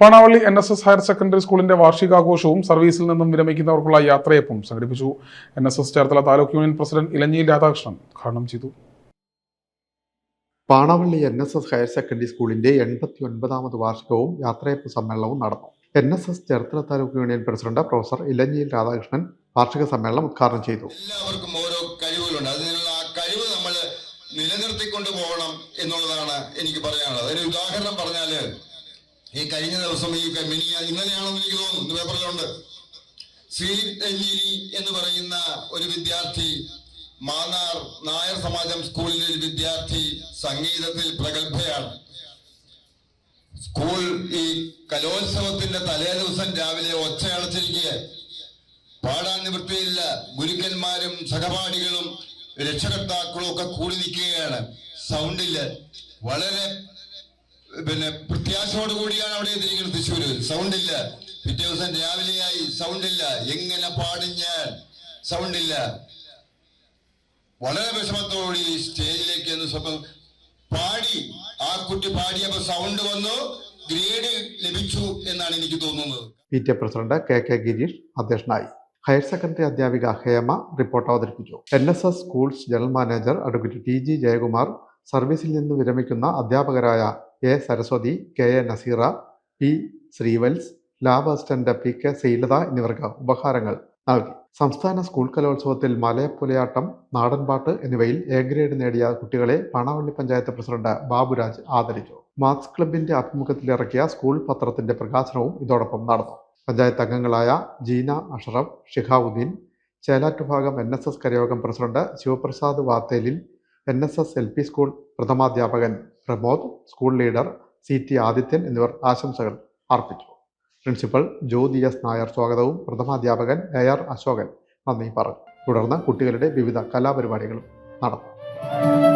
Panavally N S S higher secondary സ്കൂളിന്റെ വാർഷികാഘോഷവും സർവീസിൽ നിന്നും വിരമിക്കുന്നവർക്കുള്ള യാത്രയപ്പും സംഘടിപ്പിച്ചു. N S S Cherthala taluk union president Ilanji Radhakrishnan ഉദ്ഘാടനം ചെയ്തു. Panavally N S S higher secondary സ്കൂളിന്റെ എൺപത്തി ഒൻപതാമത് വാർഷികവും യാത്രയപ്പ് സമ്മേളനവും നടന്നു. N S S Cherthala taluk union president professor ഇലഞ്ഞിയിൽ Radhakrishnan വാർഷിക സമ്മേളനം ഉദ്ഘാടനം ചെയ്തു. എല്ലാവർക്കും ഓരോ കഴിവുകളുണ്ട്. അതിനുള്ള ആ കഴിവ് നമ്മൾ നിലനിർത്തിക്കൊണ്ട് പോകണം എന്നുള്ളതാണ് എനിക്ക് പറയാനുള്ളത്. അതിന് ഉദാഹരണം പറഞ്ഞാൽ ഈ കഴിഞ്ഞ ദിവസം ഈ മിനി ഇന്നലെയാണെന്ന് എനിക്ക് തോന്നുന്നു. ഇന്ന് പേപ്പറിലുണ്ട് ശ്രീലിപ് രഞ്ജിനി എന്ന് പറയുന്ന ഒരു വിദ്യാർത്ഥി മാന്നാർ നായർ സമാജം സ്കൂളിലെ ഒരു വിദ്യാർത്ഥി സംഗീതത്തിൽ പ്രഗത്ഭയാണ്. സ്കൂൾ ഈ കലോത്സവത്തിന്റെ തലേ ദിവസം രാവിലെ ഒച്ചയടച്ചിരിക്കുക പാടാൻ നിവൃത്തിയില്ല ഗുരുക്കന്മാരും സഹപാഠികളും രക്ഷകർത്താക്കളും ഒക്കെ കൂടി നിൽക്കുകയാണ്. സൗണ്ടിൽ വളരെ പിന്നെ പ്രത്യാശയോട് കൂടിയാണ് അവിടെ എത്തിയിരിക്കുന്നത് തൃശ്ശൂര്. സൗണ്ട് ഇല്ല. പിറ്റേ ദിവസം രാവിലെയായി. സൗണ്ട് ഇല്ല. എങ്ങനെ പാടും ഞാൻ? സൗണ്ടില്ല വളരെ വിഷമത്തോടെ ഈ സ്റ്റേജിലേക്ക് എന്ന് സ്വപ്നം പാടി. ആ കുട്ടി പാടിയപ്പോ സൗണ്ട് വന്നു. ഗ്രേഡ് ലഭിച്ചു എന്നാണ് എനിക്ക് തോന്നുന്നത്. P T president K K Girish അധ്യക്ഷനായി. ഹയർ സെക്കൻഡറി അധ്യാപിക ഹേമ റിപ്പോർട്ട് അവതരിപ്പിച്ചു. N S S schools general manager advocate T G Jayakumar സർവീസിൽ നിന്ന് വിരമിക്കുന്ന അധ്യാപകരായ A Saraswathi K A Naseera P Sreevats lab assistant P K Sreelatha എന്നിവർക്ക് ഉപഹാരങ്ങൾ നൽകി. സംസ്ഥാന സ്കൂൾ കലോത്സവത്തിൽ മലയപ്പുലയാട്ടം നാടൻപാട്ട് എന്നിവയിൽ എ ഗ്രേഡ് നേടിയ കുട്ടികളെ പാണാവള്ളി പഞ്ചായത്ത് പ്രസിഡന്റ് ബാബുരാജ് ആദരിച്ചു. മാത്സ് ക്ലബിന്റെ ആഭിമുഖ്യത്തിൽ ഇറക്കിയ സ്കൂൾ പത്രത്തിന്റെ പ്രകാശനവും ഇതോടൊപ്പം നടന്നു. പഞ്ചായത്ത് അംഗങ്ങളായ ജീന അഷറഫ് ഷിഹാവുദ്ദീൻ ചേലാറ്റ് ഭാഗം N S S കരയോഗം president Sivaprasad Vathelil N S S L P school പ്രഥമാധ്യാപകൻ Pramod school leader C T Adithyan എന്നിവർ ആശംസകൾ അർപ്പിച്ചു. പ്രിൻസിപ്പൽ ജ്യോതി എസ് നായർ സ്വാഗതവും. പ്രഥമാധ്യാപകൻ എ ആർ അശോകൻ നന്ദി പറഞ്ഞു. തുടർന്ന് കുട്ടികളുടെ വിവിധ കലാപരിപാടികളും നടന്നു.